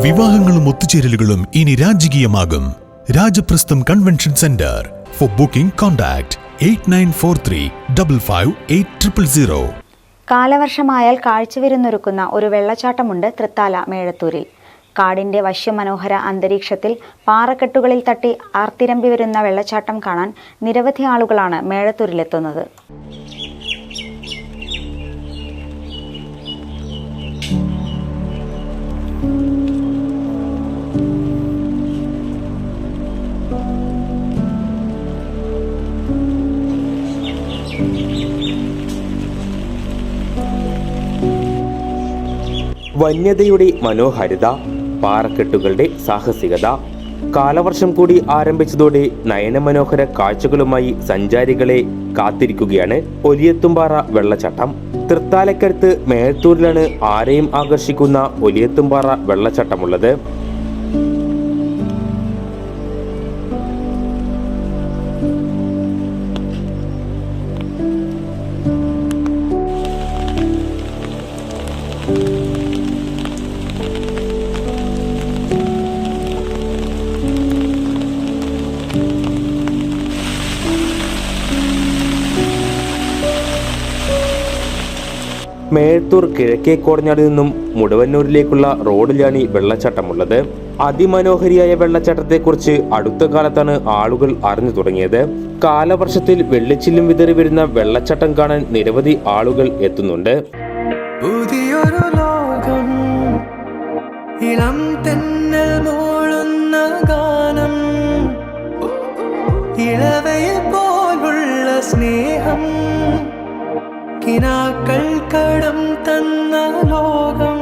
വിവാഹങ്ങളും ഒത്തുചേരലുകളും ഇനി രാജകീയമാകും. Rajaprastham convention centre. For booking contact eight nine four three double five eight triple zero കാലവർഷമായാൽ കാഴ്ചവിരുന്നൊരുക്കുന്ന ഒരു വെള്ളച്ചാട്ടമുണ്ട് തൃത്താല മേഴത്തൂരിൽ. കാടിന്റെ വശ്യമനോഹര അന്തരീക്ഷത്തിൽ പാറക്കെട്ടുകളിൽ തട്ടി ആർത്തിരമ്പി വരുന്ന വെള്ളച്ചാട്ടം കാണാൻ നിരവധി ആളുകളാണ് മേഴത്തൂരിലെത്തുന്നത്. വന്യതയുടെ മനോഹാരിത പാറക്കെട്ടുകളുടെ സാഹസികത കാലവർഷം കൂടി ആരംഭിച്ചതോടെ നയനമനോഹര കാഴ്ചകളുമായി സഞ്ചാരികളെ കാത്തിരിക്കുകയാണ് ഒലിയത്തുംപാറ വെള്ളച്ചാട്ടം. തൃത്താലക്കടുത്ത് മേഴത്തൂരിലാണ് ആരെയും ആകർഷിക്കുന്ന ഒലിയത്തുംപാറ വെള്ളച്ചാട്ടമുള്ളത്. മേഴത്തൂർ കിഴക്കേ കോടഞ്ഞാടിൽ നിന്നും മുടവന്നൂരിലേക്കുള്ള റോഡിലാണ് ഈ വെള്ളച്ചാട്ടമുള്ളത്. അതിമനോഹരിയായ വെള്ളച്ചാട്ടത്തെക്കുറിച്ച് അടുത്ത കാലത്താണ് ആളുകൾ അറിഞ്ഞു തുടങ്ങിയത്. കാലവർഷത്തിൽ വെള്ളിച്ചില്ലും വിതറി വരുന്ന വെള്ളച്ചാട്ടം കാണാൻ നിരവധി ആളുകൾ എത്തുന്നുണ്ട്. ലോകം ഇളം സ്നേഹം കിനാക്കൾ കടം തന്ന ലോകം.